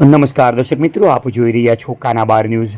નમસ્કાર દર્શક મિત્રો, આપ જોઈ રહ્યા છો કાનાબાર ન્યૂઝ,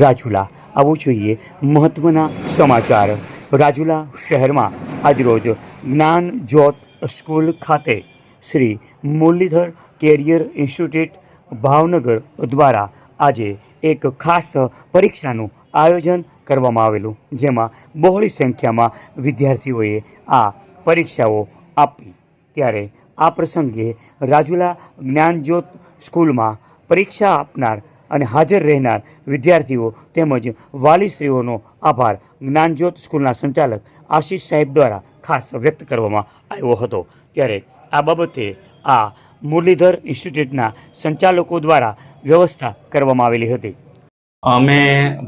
રાજુલા. આવો જોઈએ મહત્ત્વના સમાચાર. રાજુલા શહેરમાં આજરોજ જ્ઞાન જ્યોત સ્કૂલ ખાતે શ્રી મુરલીધર કેરિયર ઇન્સ્ટિટ્યૂટ ભાવનગર દ્વારા આજે એક ખાસ પરીક્ષાનું આયોજન કરવામાં આવેલું, જેમાં બહોળી સંખ્યામાં વિદ્યાર્થીઓએ આ પરીક્ષાઓ આપી. ત્યારે આ પ્રસંગે રાજુલા જ્ઞાનજ્યોત સ્કૂલમાં પરીક્ષા આપનાર અને હાજર રહેનાર વિદ્યાર્થીઓ તેમજ વાલીશ્રીઓનો આભાર જ્ઞાનજ્યોત સ્કૂલના સંચાલક આશીષ સાહેબ દ્વારા ખાસ વ્યક્ત કરવામાં આવ્યો હતો. ત્યારે આ બાબતે આ મુરલીધર ઇન્સ્ટિટ્યૂટના સંચાલકો દ્વારા વ્યવસ્થા કરવામાં આવેલી હતી. અમે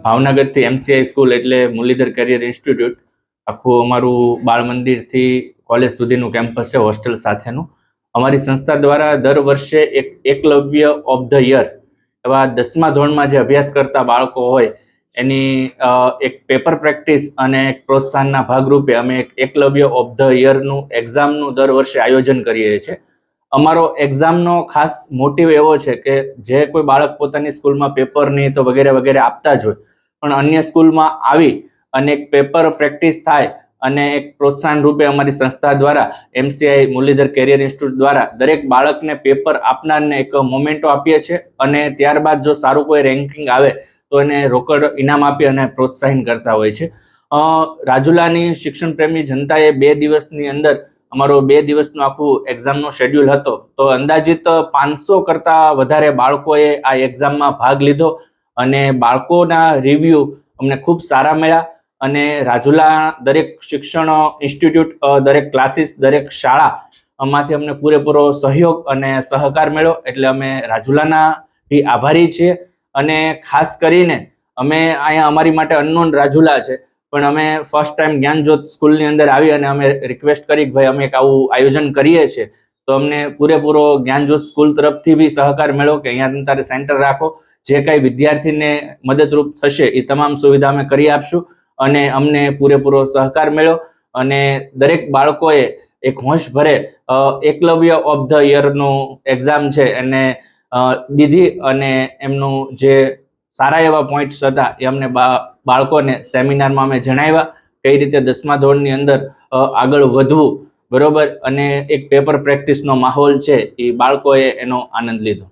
ભાવનગરથી એમસીઆઈ સ્કૂલ એટલે મુરલીધર કરિયર ઇન્સ્ટિટ્યૂટ આખું અમારું બાળ મંદિરથી કોલેજ સુધીનું કેમ્પસ છે હોસ્ટેલ સાથેનું. અમારી સંસ્થા દ્વારા દર વર્ષે એક, એકલવ્ય ઓફ ધ યર એવા દસમા ધોરણમાં જે અભ્યાસ કરતા બાળકો હોય, એની એક પેપર પ્રેક્ટિસ અને એક પ્રોત્સાહનના ભાગરૂપે અમે એક એકલવ્ય ઓફ ધ યરનું એક્ઝામનું દર વર્ષે આયોજન કરીએ છીએ. અમારો એક્ઝામનો ખાસ મોટિવ એવો છે કે જે કોઈ બાળક પોતાની સ્કૂલમાં પેપરની તો વગેરે વગેરે આપતા જ હોય, પણ અન્ય સ્કૂલમાં આવી અને એક પેપર પ્રેક્ટિસ થાય અને એક પ્રોત્સાહન રૂપે અમારી સંસ્થા દ્વારા એમસીઆઈ મુરલીધર કેરિયર ઇન્સ્ટિટ્યૂટ દ્વારા દરેક બાળકને પેપર આપનારને એક મોમેન્ટો આપીએ છીએ અને ત્યારબાદ જો સારું કોઈ રેન્કિંગ આવે, તો એને રોકડ ઇનામ આપી અને પ્રોત્સાહિત કરતા હોય છે. રાજુલાની શિક્ષણ પ્રેમી જનતાએ બે દિવસની અંદર, અમારો બે દિવસનું આખું એક્ઝામનો શેડ્યુલ હતો, તો અંદાજિત પાંચસો કરતાં વધારે બાળકોએ આ એક્ઝામમાં ભાગ લીધો અને બાળકોના રિવ્યૂ અમને ખૂબ સારા મળ્યા. અને રાજુલા દરેક શિક્ષણ ઇન્સ્ટિટ્યૂટ દરેક ક્લાસીસ દરેક શાળા માંથી અમને પૂરેપૂરો સહયોગ અને સહકાર મળ્યો. એટલે અમે રાજુલાના બી આભારી છીએ. અને ખાસ કરીને અમે અહીંયા અમારી માટે અનનોન રાજુલા છે. પણ અમે ફર્સ્ટ ટાઈમ જ્ઞાનજ્યોત સ્કૂલની અંદર આવી અને અમે રિક્વેસ્ટ કરી કે ભાઈ અમે એક આવું આયોજન કરીએ છીએ. તો અમને પૂરેપૂરો જ્ઞાનજ્યોત સ્કૂલ તરફથી બી સહકાર મળ્યો કે અહીંયા તમે તારે સેન્ટર રાખો. જે કાંઈ વિદ્યાર્થીને મદદરૂપ થશે એ તમામ સુવિધા અમે કરી આપશું. અને અમને પૂરેપૂરો સહકાર મળ્યો. અને દરેક બાળકોએ એક હોંશ ભરે એકલવ્ય ઓફ ધ યરનું એક્ઝામ છે. એને દીધી અને એમનું જે સારા એવા પોઈન્ટ્સ હતા એ અમને બાળકોને સેમિનારમાં અમે જણાવ્યા. કઈ રીતે દસમા ધોરણની અંદર આગળ વધવું. બરોબર? અને એક પેપર પ્રેક્ટિસનો માહોલ છે એ બાળકોએ એનો આનંદ લીધો.